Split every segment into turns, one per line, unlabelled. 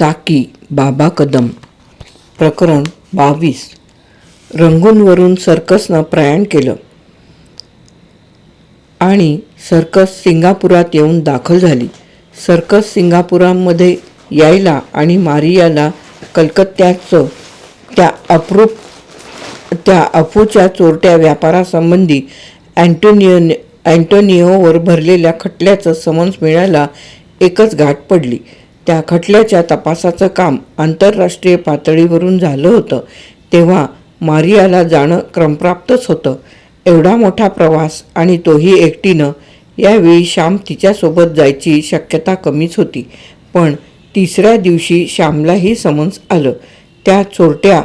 साकी बाबा कदम. प्रकरण बावीस. रंगूनवरून सर्कसनं प्रयाण केलं. आणि सर्कस सिंगापुरात येऊन दाखल झाली. सर्कस सिंगापुरामध्ये यायला आणि मारियाला कलकत्त्याचं त्या अप्रूप त्या अफूच्या चोरट्या व्यापारासंबंधी अँटोनिओ अँटोनिओवर भरलेल्या खटल्याचं समन्स मिळायला एकच गाठ पडली. त्या खटल्याच्या तपासाचं काम आंतरराष्ट्रीय पातळीवरून झालं होतं. तेव्हा मारियाला जाणं क्रमप्राप्तच होतं. एवढा मोठा प्रवास आणि तोही एकटीनं यावेळी श्याम तिच्यासोबत जायची शक्यता कमीच होती. पण तिसऱ्या दिवशी श्यामलाही समन्स आलं. त्या चोरट्या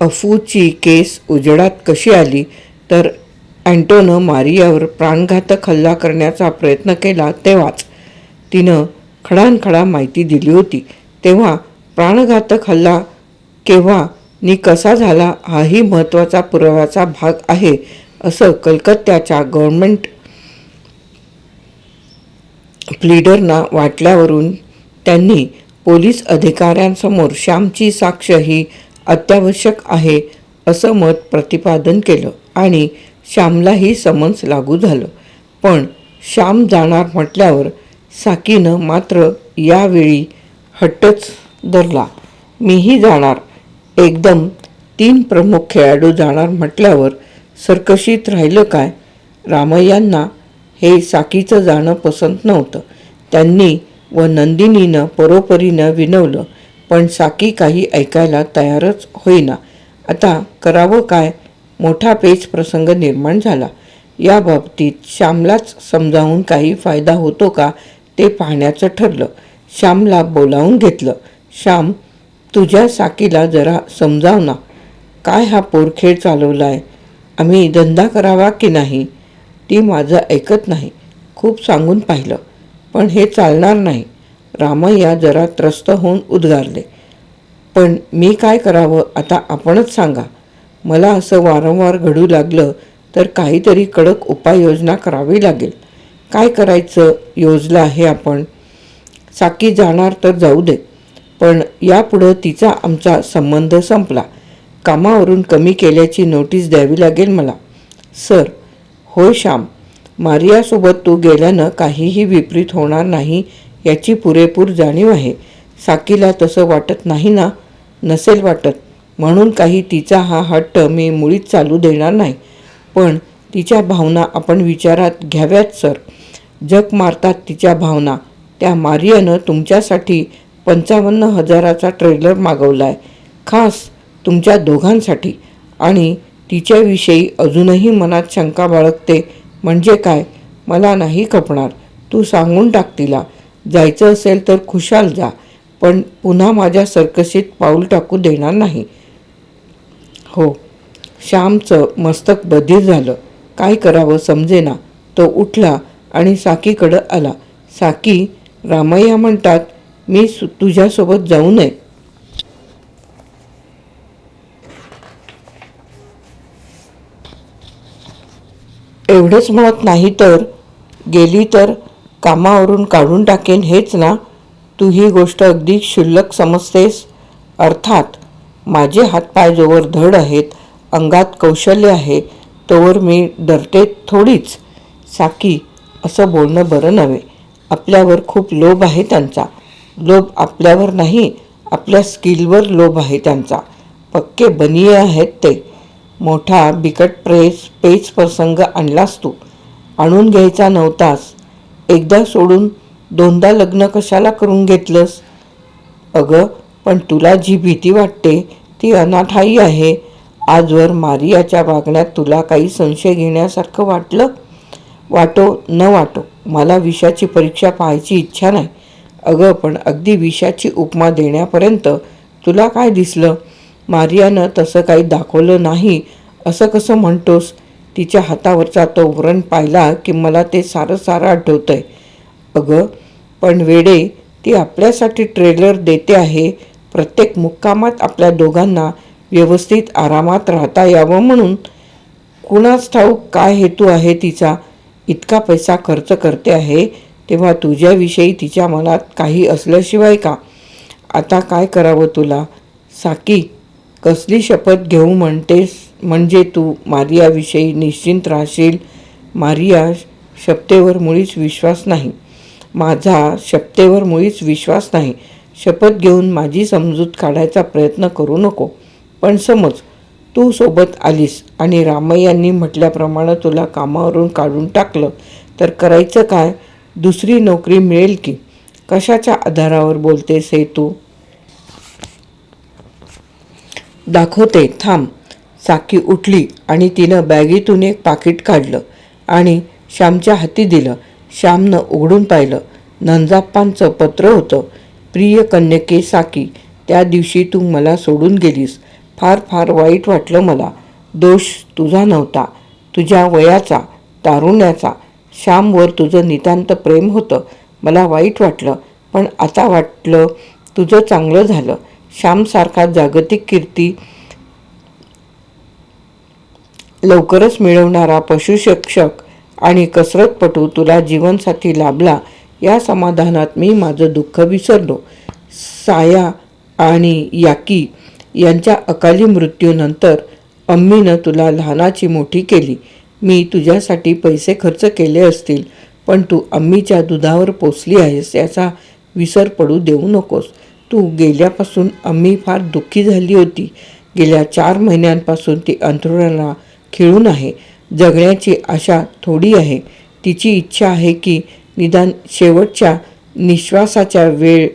अफूची केस उजेडात कशी आली? तर अँटोनं मारियावर प्राणघातक हल्ला करण्याचा प्रयत्न केला तेव्हाच. तिनं खडानखडा माहिती दिली होती. तेव्हा प्राणघातक हल्ला केव्हा नि कसा झाला हाही महत्त्वाचा पुराव्याचा भाग आहे असं कलकत्त्याच्या गव्हर्नमेंट प्लीडरना वाटल्यावरून त्यांनी पोलीस अधिकाऱ्यांसमोर श्यामची साक्ष ही अत्यावश्यक आहे असं मत प्रतिपादन केलं आणि श्यामलाही समन्स लागू झालं. पण श्याम जाणार म्हटल्यावर साकीनं मात्र यावेळी हट्टच धरला. मीही जाणार. एकदम तीन प्रमुख खेळाडू जाणार म्हटल्यावर सरकशीत राहिलं काय रामय्यांना हे साकीचं जाणं पसंत नव्हतं. त्यांनी व नंदिनीनं परोपरीनं विनवलं पण साकी काही ऐकायला तयारच होईना. आता करावं काय मोठा पेच प्रसंग निर्माण झाला. याबाबतीत श्यामलाच समजावून काही फायदा होतो का? ते पाहण्याचं ठरलं. श्यामला बोलावून घेतलं श्याम तुझ्या साकीला जरा समजाव ना. काय हा पोरखेळ चालवला आहे आम्ही धंदा करावा की नाही? ती माझं ऐकत नाही. खूप सांगून पाहिलं पण हे चालणार नाही. रामय्या जरा त्रस्त होऊन उद्गारले पण मी काय करावं आता आपणच सांगा. मला असं वारंवार घडू लागलं तर काहीतरी कडक उपाययोजना करावी लागेल. काय करायचं योजलं आहे आपण? साकी जाणार तर जाऊ दे पण यापुढं तिचा आमचा संबंध संपला. कामावरून कमी केल्याची नोटीस द्यावी लागेल मला. सर होय श्याम मारियासोबत तू गेल्यानं काहीही विपरीत होणार नाही याची पुरेपूर जाणीव आहे. साकीला तसं वाटत नाही ना? नसेल वाटत. म्हणून काही तिचा हा हट्ट मी मुळीच चालू देणार नाही. पण तिच्या भावना आपण विचारात घ्याव्यात सर. जग मारतात तिच्या भावना. त्या मारियानं तुमच्यासाठी पंचावन्न हजाराचा ट्रेलर मागवलाय. खास तुमच्या दोघांसाठी. आणि तिच्याविषयी अजूनही मनात शंका बाळगते म्हणजे काय? मला नाही खपणार. तू सांगून टाक तिला. जायचं असेल तर खुशाल जा. पण पुन्हा माझ्या सर्कशीत पाऊल टाकू देणार नाही. हो. श्यामचं मस्तक बधीर झालं. काय करावं समजेना. तो उठला आणि साकीकडं आला. साकी रामय्या म्हणतात मी सु तुझ्यासोबत जाऊ नये. एवढंच म्हणत नाही तर गेली तर कामावरून काढून टाकेन हेच ना? तू ही गोष्ट अगदी क्षुल्लक समजतेस. अर्थात माझे हातपाय जोवर धड आहेत अंगात कौशल्य आहे तोवर मी डरते थोडीच. साकी असं बोलणं बरं नव्हे. आपल्यावर खूप लोभ आहे त्यांचा. लोभ आपल्यावर नाही आपल्या स्किलवर लोभ आहे त्यांचा. पक्के बनिये आहेत ते. मोठा बिकट प्रेस पेच प्रसंग आणलास तू. आणून घ्यायचा नव्हतास. एकदा सोडून दोनदा लग्न कशाला करून घेतलंस? अगं पण तुला जी भीती वाटते ती अनाठाई आहे. आजवर मारियाच्या वागण्यात तुला काही संशय घेण्यासारखं वाटलं? वाटो न वाटो. मला विषाची परीक्षा पाहायची इच्छा नाही. अगं पण अगदी विषाची उपमा देण्यापर्यंत तुला काय दिसलं? मारियानं तसं काही दाखवलं नाही. असं कसं म्हणतोस? तिच्या हातावरचा तो व्रण पाहिला की मला ते सारं सारं आठवतंय. अगं पण वेडे ती आपल्यासाठी ट्रेलर देते आहे. प्रत्येक मुक्कामात आपल्या दोघांना व्यवस्थित आरामात राहता यावं म्हणून. कुणाच ठाऊक काय हेतू आहे तिचा? इतका पैसा खर्च करते आहे तेव्हा तुझ्याविषयी तिच्या मनात काही असल्याशिवाय का? आता काय करावं तुला? साकी कसली शपथ घेऊ म्हणतेस म्हणजे तू मारियाविषयी निश्चिंत राहशील? मारिया शपथेवर मुळीच विश्वास नाही. माझा शपथेवर मुळीच विश्वास नाही. शपथ घेऊन माझी समजूत काढायचा प्रयत्न करू नको. पण समज तू सोबत आलीस आणि रामय्यांनी म्हटल्याप्रमाणे तुला कामावरून काढून टाकलं तर करायचं काय? दुसरी नोकरी मिळेल की? कशाच्या आधारावर बोलतेस हे तू? दाखवते थांब. साकी उठली आणि तिनं बॅगेतून एक पाकिट काढलं आणि श्यामच्या हाती दिलं. श्यामनं उघडून पाहिलं. नंजाप्पांचं पत्र होतं प्रिय कन्यके साकी त्या दिवशी तू मला सोडून गेलीस. फार फार वाईट वाटलं मला. दोष तुझा नव्हता. तुझ्या वयाचा तारुण्याचा श्यामवर तुझं नितांत प्रेम होतं. मला वाईट वाटलं पण आता वाटलं तुझं चांगलं झालं. श्यामसारखा जागतिक कीर्ती लवकरच मिळवणारा पशुशिक्षक आणि कसरतपटू तुला जीवनसाथी लाभला या समाधानात मी माझं दुःख विसरलो. साया आणि याकी यांच्या अकाली मृत्यूनंतर अम्मीनं तुला लहानाची मोठी केली. मी तुझ्यासाठी पैसे खर्च केले असतील पण तू अम्मीच्या दुधावर पोचली आहेस याचा विसर पडू देऊ नकोस. तू गेल्यापासून अम्मी फार दुःखी झाली होती. गेल्या चार महिन्यांपासून ती अंथरुणाला खिळून आहे. जगण्याची आशा थोडी आहे. तिची इच्छा आहे की निदान शेवटच्या निश्वासाच्या वेळ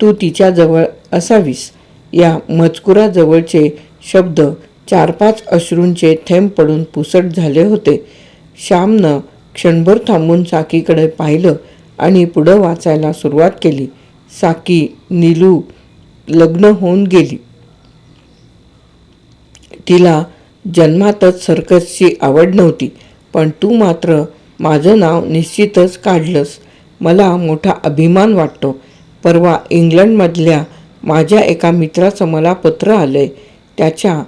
तू तिच्याजवळ असावीस. या मजकुराजवळचे शब्द चार पाच अश्रूंचे थेंब पडून पुसट झाले होते. श्यामनं क्षणभर थांबून साकीकडे पाहिलं आणि पुढं वाचायला सुरुवात केली. साकी नीलू लग्न होऊन गेली. तिला जन्मातच सर्कसची आवड नव्हती पण तू मात्र माझं नाव निश्चितच काढलंस. मला मोठा अभिमान वाटतो. परवा इंग्लंडमधल्या माझ्या एका मित्राचं मला पत्र आलंय. त्याच्या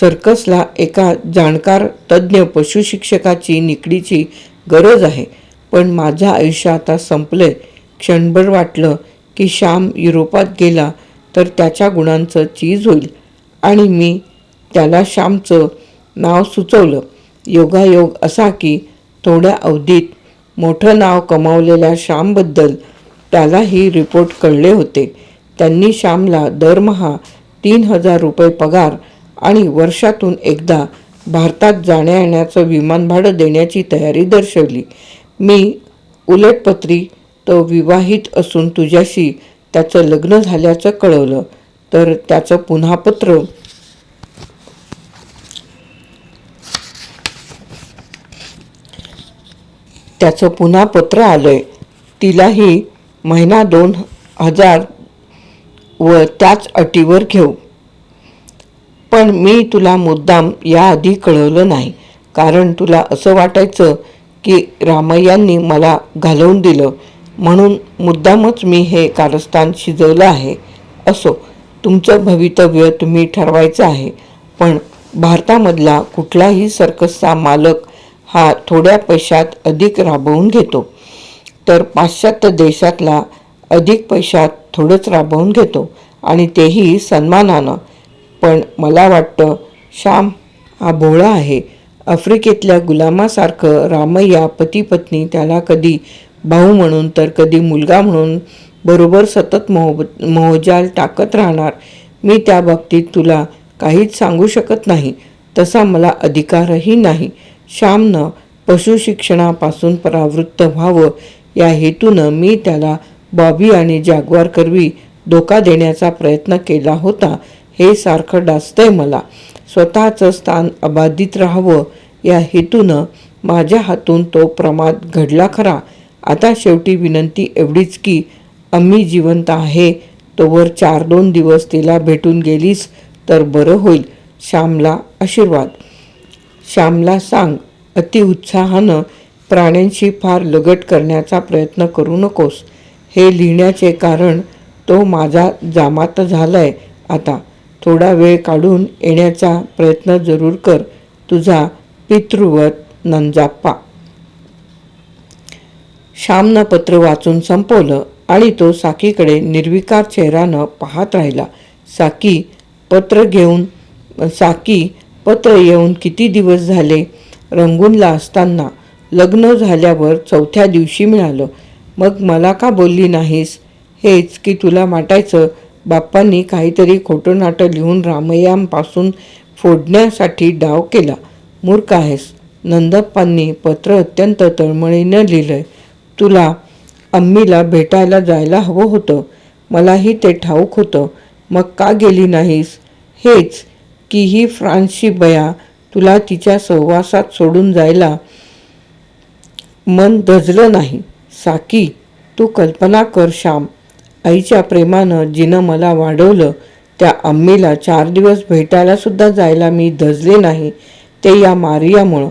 सर्कसला एका जाणकार तज्ज्ञ पशुशिक्षकाची निकडीची गरज आहे. पण माझं आयुष्य आता संपलं आहे क्षणभर वाटलं की श्याम युरोपात गेला तर त्याच्या गुणांचं चीज होईल. आणि मी त्याला श्यामचं नाव सुचवलं. योगायोग असा की थोड्या अवधीत मोठं नाव कमावलेल्या श्यामबद्दल त्यालाही रिपोर्ट कळले होते. त्यांनी श्यामला दरमहा तीन हजार रुपये पगार आणि वर्षातून एकदा भारतात जाण्या येण्याचं विमान भाडं देण्याची तयारी दर्शवली. मी उलटपत्री तो विवाहित असून तुझ्याशी त्याचं लग्न झाल्याचं कळवलं. तर त्याचं पुन्हा पत्र? त्याचं पुन्हा पत्र आलंय. तिलाही महिना दोन हजार व त्याच अटीवर घेऊ. पण मी तुला मुद्दाम याआधी कळवलं नाही. कारण तुला असं वाटायचं की रामय्यांनी मला घालवून दिलं. म्हणून मुद्दामच मी हे कारस्थान शिजवलं आहे. असो तुमचं भवितव्य तुम्ही ठरवायचं आहे. पण भारतामधला कुठलाही सर्कसचा मालक हा थोड्या पैशात अधिक राबवून घेतो. तर पाश्चात्य देशातला अधिक पैशात थोडंच राबवून घेतो आणि तेही सन्मानानं. पण मला वाटतं श्याम हा भोळा आहे. आफ्रिकेतल्या गुलामासारखं रामय्या पती पत्नी त्याला कधी भाऊ म्हणून तर कधी मुलगा म्हणून बरोबर सतत मोह मोहजाल टाकत राहणार. मी त्या बाबतीत तुला काहीच सांगू शकत नाही. तसा मला अधिकारही नाही. श्यामनं पशुशिक्षणापासून परावृत्त व्हावं या हेतूनं मी त्याला बॉबी आणि जागवार करवी धोका देण्याचा प्रयत्न केला होता हे सारखं डासतंय मला. स्वतःचं स्थान अबाधित राहावं या हेतूनं माझ्या हातून तो प्रमाद घडला खरा. आता शेवटी विनंती एवढीच की आम्ही जिवंत आहे तोवर चार दोन दिवस तिला भेटून गेलीस तर बरं होईल श्यामला आशीर्वाद. श्यामला सांग अतिउत्साहानं प्राण्यांशी फार लगट करण्याचा प्रयत्न करू नकोस. हे लिहिण्याचे कारण तो माझा जामात झालाय. आता थोडा वेळ काढून येण्याचा प्रयत्न जरूर कर. तुझा पितृवत नंजाप्पा. श्यामनं पत्र वाचून संपवलं आणि तो साकीकडे निर्विकार चेहरानं पाहत राहिला. साकी पत्र घेऊन साकी पत्र येऊन किती दिवस झाले? रंगूनला असताना लग्न झाल्यावर चौथ्या दिवशी मिळालं. मग मला का बोलली नाहीस? हेच की तुला वाटायचं बाप्पांनी काहीतरी खोटं नाटं लिहून रामयामपासून फोडण्यासाठी डाव केला. मूर्ख आहेस. नंदप्पांनी पत्र अत्यंत तळमळीनं लिहिलंय. तुला अम्मीला भेटायला जायला हवं होतं. मलाही ते ठाऊक होतं. मग का गेली नाहीस? हेच की ही फ्रान्सची बया तुला तिच्या सहवासात सोडून जायला मन दजलं नाही. साकी तू कल्पना कर श्याम. आईच्या प्रेमानं जिनं मला वाढवलं त्या अम्मीला चार दिवस भेटायलासुद्धा जायला मी धजले नाही ते या मारियामुळं.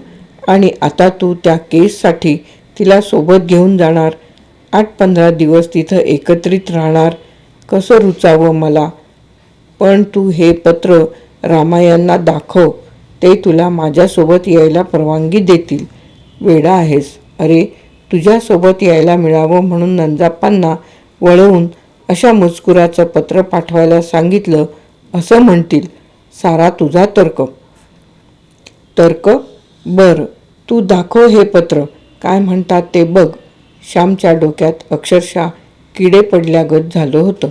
आणि आता तू त्या केससाठी तिला सोबत घेऊन जाणार. आठ पंधरा दिवस तिथं एकत्रित राहणार. कसं रुचावं मला? पण तू हे पत्र रामायांना दाखव ते तुला माझ्यासोबत यायला परवानगी देतील. वेडा आहेस. अरे तुझ्यासोबत यायला मिळावं म्हणून नंजाप्पांना वळवून अशा मजकुराचं पत्र पाठवायला सांगितलं असं म्हणतील. सारा तुझा तर्क. तर्क? बरं तू दाखव हे पत्र. काय म्हणतात ते बघ. श्यामच्या डोक्यात अक्षरशः किडे पडल्यागत झालं होतं.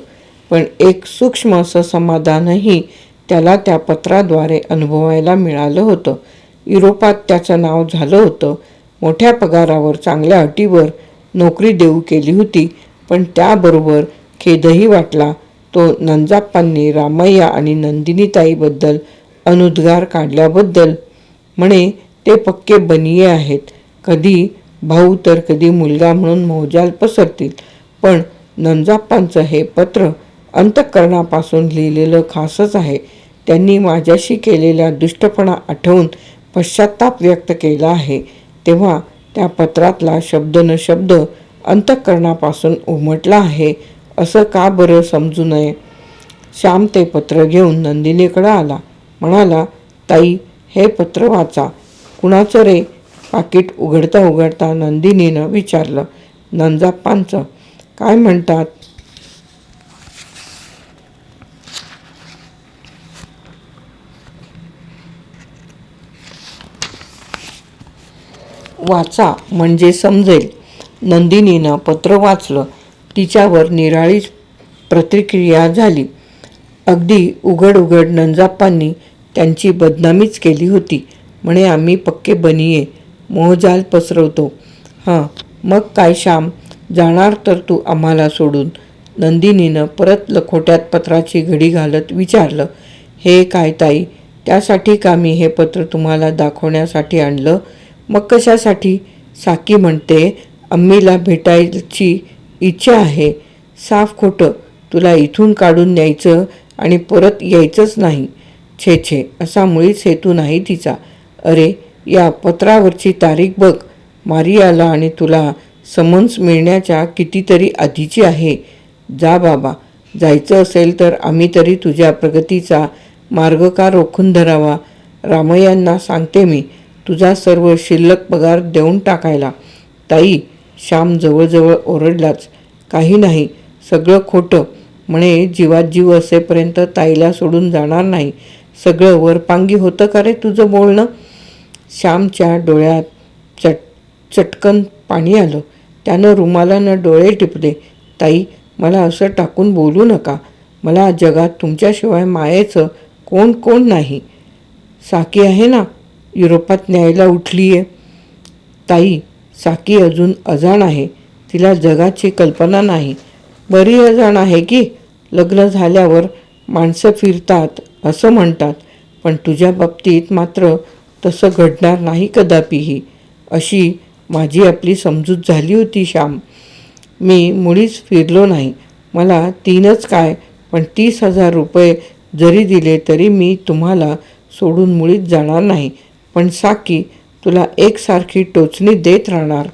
पण एक सूक्ष्म असं समाधानही त्याला त्या पत्राद्वारे अनुभवायला मिळालं होतं. युरोपात त्याचं नाव झालं होतं. मोठ्या पगारावर चांगल्या अटीवर नोकरी देऊ केली होती पण त्याबरोबर खेदही वाटला. तो नंजाप्पांनी रामय्या आणि नंदिनीताईबद्दल अनुद्गार काढल्याबद्दल म्हणे ते पक्के बनिये आहेत. कधी भाऊ तर कधी मुलगा म्हणून मोजाल पसरतील. पण नंजाप्पांचं हे पत्र अंतःकरणापासून लिहिलेलं खासच आहे. त्यांनी माझ्याशी केलेल्या दुष्टपणा आठवून पश्चाताप व्यक्त केला आहे. तेव्हा त्या पत्रातला शब्द न शब्द अंतःकरणापासून उमटला आहे असं का बरं समजू नये? श्याम ते पत्र घेऊन नंदिनीकडं आला. म्हणाला ताई हे पत्र वाचा. कुणाचं रे? पाकिट उघडता उघडता नंदिनीनं विचारलं. नंजाप्पांचं. काय म्हणतात? वाचा म्हणजे समजेल. नंदिनीनं पत्र वाचलं. तिच्यावर निराळीच प्रतिक्रिया झाली. अगदी उघड उघड नंजाप्पांनी त्यांची बदनामीच केली होती. म्हणे आम्ही पक्के बनिये. मोहजाल पसरवतो. हां मग काय श्याम? जाणार तर तू आम्हाला सोडून. नंदिनीनं परत लखोट्यात पत्राची घडी घालत विचारलं हे काय ताई? त्यासाठी का मी हे पत्र तुम्हाला दाखवण्यासाठी आणलं? मग कशासाठी? साकी म्हणते अम्मीला भेटायची इच्छा आहे. साफ खोटं. तुला इथून काढून न्यायचं आणि परत यायचंच नाही. छे छे. असा मुळीच हेतू नाही तिचा. अरे या पत्रावरची तारीख बघ. मारियाला आणि तुला समन्स मिळण्याच्या कितीतरी आधीची आहे. जा बाबा. जायचं असेल तर आम्ही तरी तुझ्या प्रगतीचा मार्ग का रोखून धरावा. रामय्यांना सांगते मी. तुझा सर्व शिल्लक पगार देऊन टाकायला. ताई श्याम जवळजवळ ओरडलाच. काही नाही सगळं खोटं. म्हणे जीवात जीव असेपर्यंत ताईला सोडून जाणार नाही. सगळं वरपांगी होतं का रे तुझं बोलणं? श्यामच्या डोळ्यात चट चटकन पाणी आलं. त्यानं रुमालानं डोळे टिपले. ताई मला असं टाकून बोलू नका. मला जगात तुमच्याशिवाय मायेचं कोण कोण नाही. साकी आहे ना? युरोपात न्यायला उठली आहे ताई साकी अजून अजाण आहे. तिला जगाची कल्पना नाही. बरी अजाण आहे की? लग्न झाल्यावर माणसं फिरतात असं म्हणतात. पण तुझ्या बाबतीत मात्र तसं घडणार नाही कदापिही. अशी माझी आपली समजूत झाली होती श्याम. मी मुळीच फिरलो नाही. मला तीनच काय पण तीस हजार रुपये जरी दिले तरी मी तुम्हाला सोडून मुळीच जाणार नाही. पण साकी तुला एकसारखी टोचणी देत राहणार.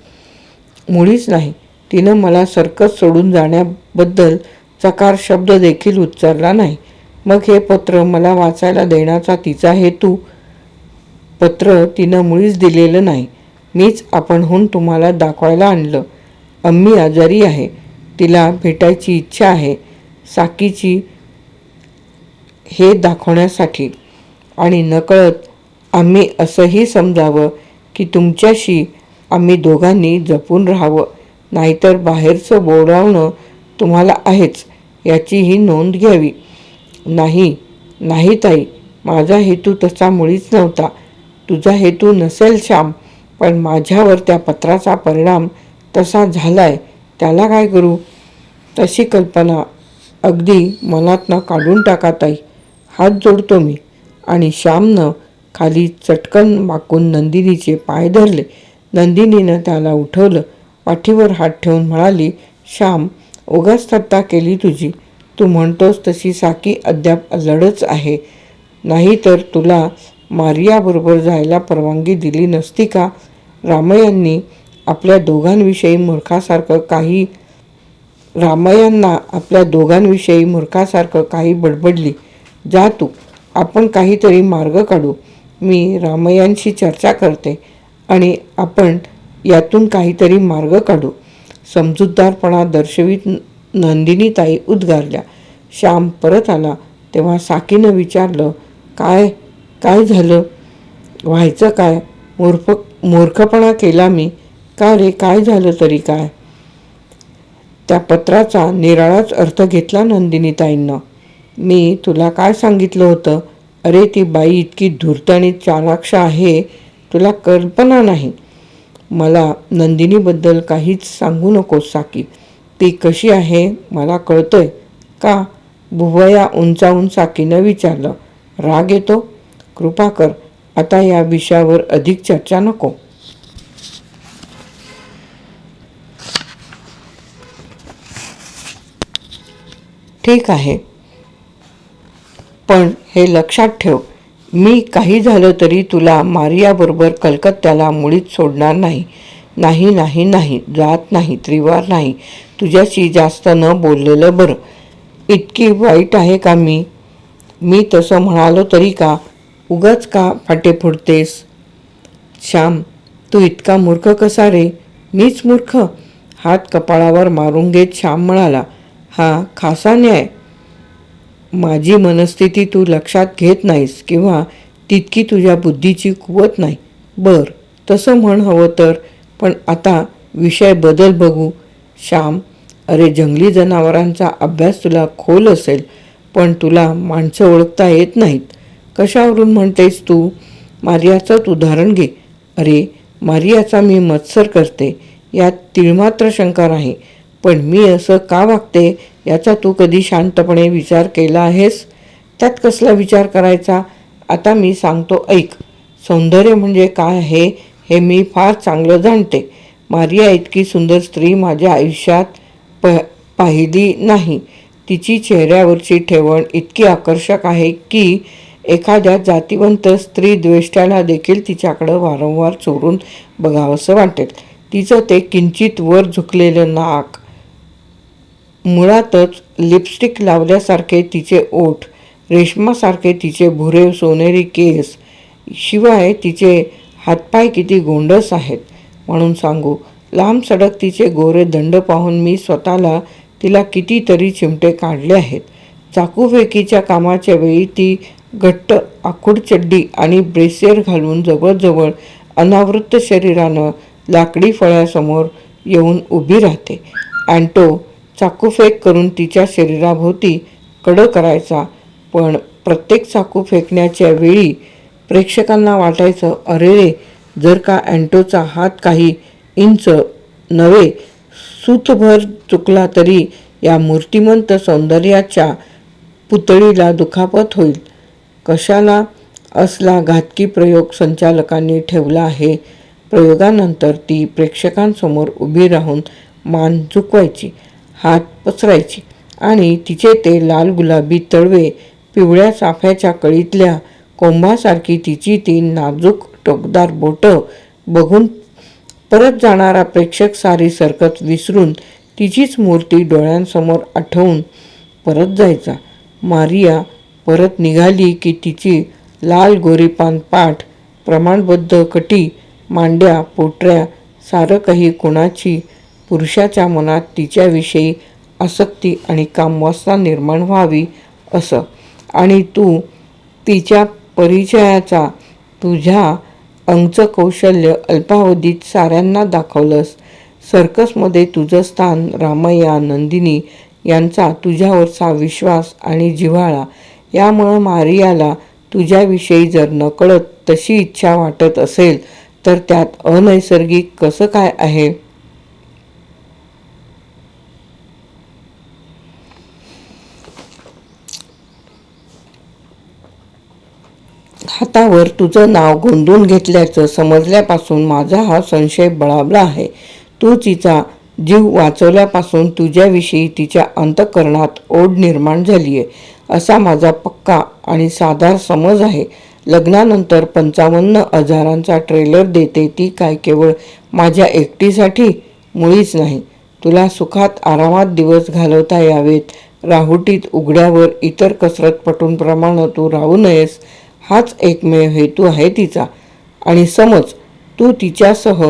मुळीच नाही. तिनं मला सर्कस सोडून जाण्याबद्दल चकार शब्द देखील उच्चारला नाही. मग हे पत्र मला वाचायला देण्याचा तिचा हेतू? पत्र तिनं मुळीच दिलेलं नाही. मीच आपणहून तुम्हाला दाखवायला आणलं. अम्मी आजारी आहे. तिला भेटायची इच्छा आहे. साकीची हे दाखवण्यासाठी. आणि नकळत आम्ही असंही समजावं की तुमच्याशी आम्ही दोघांनी जपून राहावं. नाहीतर बाहेरचं बोलावणं तुम्हाला आहेच याचीही नोंद घ्यावी. नाही नाही ताई माझा हेतू तसा मुळीच नव्हता. तुझा हेतू नसेल श्याम पण माझ्यावर त्या पत्राचा परिणाम तसा झालाय त्याला काय करू? तशी कल्पना अगदी मनातनं काढून टाका ताई. हात जोडतो मी आणि श्यामनं खाली चटकन वाकून नंदिनीचे पाय धरले. नंदिनीनं त्याला उठवलं. पाठीवर हात ठेवून म्हणाली श्याम उगाच थट्टा केली तुझी. तू म्हणतोस तशी साकी अद्याप अजडच आहे. नाही तर तुला मारियाबरोबर जायला परवानगी दिली नसती का रामयांनी आपल्या दोघांविषयी मूर्खासारखं काही रामयांना आपल्या दोघांविषयी मूर्खासारखं काही बडबडली. जा तू आपण काहीतरी मार्ग काढू. मी रामयांशी चर्चा करते आणि आपण यातून काहीतरी मार्ग काढू. समजूतदारपणा दर्शवीत नंदिनीताई उद्गारल्या. श्याम परत आला. तेव्हा साकीनं विचारलं काय काय झालं? व्हायचं काय? मूर्ख मूर्खपणा केला मी. का रे? काय झालं तरी काय? त्या पत्राचा निराळाच अर्थ घेतला नंदिनीताईंनं. मी तुला काय सांगितलं होतं? अरे ती बाई इतकी धूर्त आणि चाणाक्ष आहे तुला कल्पना नाही. मला नंदिनीबद्दल काहीच सांगू नकोस साकी ती कशी आहे मला कळतंय. का? भुवया उंचावून साकीनं विचारलं. राग येतो? कृपा कर आता या विषयावर अधिक चर्चा नको. ठीक आहे. पण हे लक्षात ठेव मी काही झालं तरी तुला मारियाबरोबर कलकत्त्याला मुळीच सोडणार नाही. नाही नाही नाही जात नाही त्रिवार नाही. तुझ्याशी जास्त न बोललेलं बरं. इतकी वाईट आहे का मी? मी तसं म्हणालो तरी का? उगाच का फाटे फुडतेस? श्याम तू इतका मूर्ख कसा रे? मीच मूर्ख? हात कपाळावर मारून घेत श्याम म्हणाला हा खासा न्याय. माझी मनस्थिती तू लक्षात घेत नाहीस किंवा तितकी तुझ्या बुद्धीची कुवत नाही. बर तसं म्हण हवं तर पण आता विषय बदल बघू. श्याम अरे जंगली जनावरांचा अभ्यास तुला खोल असेल पण तुला माणसं ओळखता येत नाहीत. कशावरून म्हणतेस तू? मारियाचंच उदाहरण घे. अरे मारियाचा मी मत्सर करते. यात तिळमात्र शंका नाही पण मी असं का वागते याचा तू कधी शांतपणे विचार केला आहेस? त्यात कसला विचार करायचा? आता मी सांगतो ऐक. सौंदर्य म्हणजे काय आहे हे मी फार चांगलं जाणते. मारिया इतकी सुंदर स्त्री माझ्या आयुष्यात प पाहिली नाही. तिची चेहऱ्यावरची ठेवण इतकी आकर्षक आहे की एखाद्या जातिवंत स्त्री द्वेष्ट्याला देखील तिच्याकडं वारंवार चोरून बघावंसं वाटेल. तिचं ते किंचित वर झुकलेलं नाक मुळातच लिपस्टिक लावल्यासारखे तिचे ओठ रेशमासारखे तिचे भुरे सोनेरी केस शिवाय तिचे हातपाय किती गोंडस आहेत? म्हणून सांगू लांब सडक तिचे गोरे दंड पाहून मी स्वतःला तिला कितीतरी चिमटे काढले आहेत. चाकूफेकीच्या कामाच्या वेळी ती घट्ट आखूड चड्डी आणि ब्रेसियर घालून जवळजवळ अनावृत्त शरीरानं लाकडी फळ्यासमोर येऊन उभी राहते. अँटो चाकूफेक करून तिच्या शरीराभोवती कडं करायचा. पण प्रत्येक चाकू फेकण्याच्या वेळी प्रेक्षकांना वाटायचं अरे रे जर का अँटोचा हात काही इंच नव्हे सूतभर चुकला तरी या मूर्तिमंत सौंदर्याच्या पुतळीला दुखापत होईल. कशाला असला घातकी प्रयोग संचालकांनी ठेवला आहे? प्रयोगानंतर ती प्रेक्षकांसमोर उभी राहून मान झुकवायची हात पसरायची आणि तिचे ते लाल गुलाबी तळवे पिवळ्या चाफ्याच्या कळीतल्या कोंभासारखी तिची ती नाजूक टोकदार बोटं बघून परत जाणारा प्रेक्षक सारी सरकत विसरून तिचीच मूर्ती डोळ्यांसमोर आठवून परत जायचा. मारिया परत निघाली की तिची लाल गोरीपान पाठ प्रमाणबद्ध कटी मांड्या पोटऱ्या सारं काही कुणाची पुरुषाच्या मनात तिच्याविषयी आसक्ती आणि कामवासना निर्माण व्हावी असं. आणि तू तिच्या परिचयाचा तुझ्या अंगचं कौशल्य अल्पावधीत साऱ्यांना दाखवलंस. सर्कसमध्ये तुझं स्थान रामय्या नंदिनी यांचा तुझ्यावरचा विश्वास आणि जिव्हाळा. यामुळं मारियाला तुझ्याविषयी जर नकळत तशी इच्छा वाटत असेल तर त्यात अनैसर्गिक कसं काय आहे? हातावर तुझं नाव गोंधून घेतल्याचं समजल्यापासून माझा हा संशय बळावला आहे. तू तिचा जीव वाचवल्यापासून तुझ्याविषयी तिच्या अंतःकरणात ओढ निर्माण झाली आहे असा माझा पक्का आणि साधार समज आहे. लग्नानंतर पंचावन्न हजारांचा ट्रेलर देते ती काय केवळ माझ्या एकटीसाठी? मुळीच नाही. तुला सुखात आरामात दिवस घालवता यावेत. राहुटीत उघड्यावर इतर कसरतपटूंप्रमाणे तू राहू नयेस. हाच एकमेव हेतू आहे तिचा. आणि समज तू तिच्यासह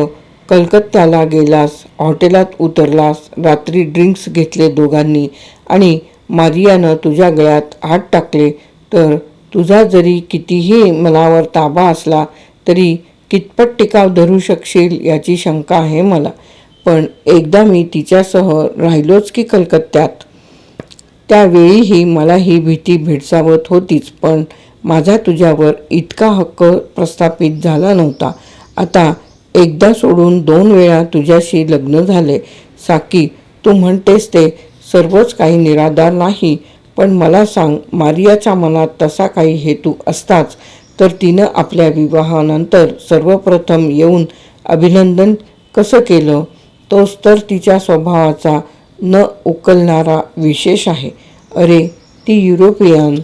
कलकत्त्याला गेलास हॉटेलात उतरलास रात्री ड्रिंक्स घेतले दोघांनी आणि मारियानं तुझ्या गळ्यात हात टाकले तर तुझा जरी कितीही मनावर ताबा असला तरी कितपत टिकाव धरू शकशील याची शंका आहे मला. पण एकदा मी तिच्यासह राहिलोच की कलकत्त्यात. त्यावेळीही मला ही भीती भेडसावत होतीच पण माझा तुझ्यावर इतका हक्क प्रस्थापित झाला नव्हता. आता एकदा सोडून दोन वेळा तुझ्याशी लग्न झाले. साकी तू म्हणतेस ते सर्वच काही निराधार नाही पण मला सांग मारियाच्या मनात तसा काही हेतू असताच तर तिनं आपल्या विवाहानंतर सर्वप्रथम येऊन अभिनंदन कसं केलं? तोच तर तिच्या स्वभावाचा न उकलणारा विशेष आहे. अरे ती युरोपियन.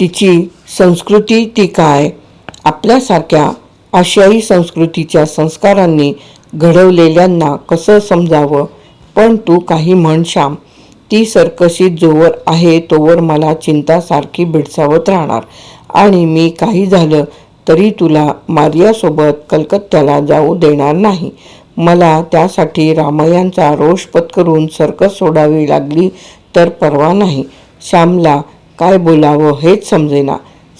तिची संस्कृती ती काय? आपल्यासारख्या आशियाई संस्कृतीच्या संस्कारांनी घडवलेल्यांना कसं समजावं? पण तू काही म्हण श्याम. ती सरकशीत जोवर आहे तोवर मला चिंता सारखी भेडसावत राहणार. आणि मी काही झालं तरी तुला मारियासोबत कलकत्त्याला जाऊ देणार नाही. मला त्यासाठी रामयांचा रोष पत्करून सर्कस सोडावी लागली तर परवा नाही. श्यामला काय बोलावं हेच समजेना.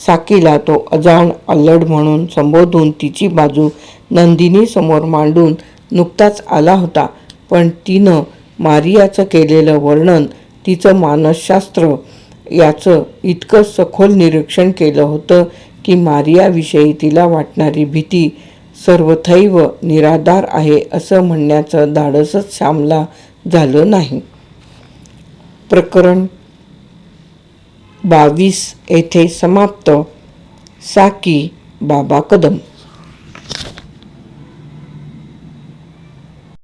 साकीला तो अजाण अल्लड म्हणून संबोधून तिची बाजू नंदिनीसमोर मांडून नुकताच आला होता. पण तिनं मारियाचं केलेलं वर्णन तिचं मानसशास्त्र याचं इतकं सखोल निरीक्षण केलं होतं की मारियाविषयी तिला वाटणारी भीती सर्वथैव निराधार आहे असं म्हणण्याचं धाडसच श्यामला झालं नाही. प्रकरण बावीस येथे समाप्त. साकी बाबा कदम.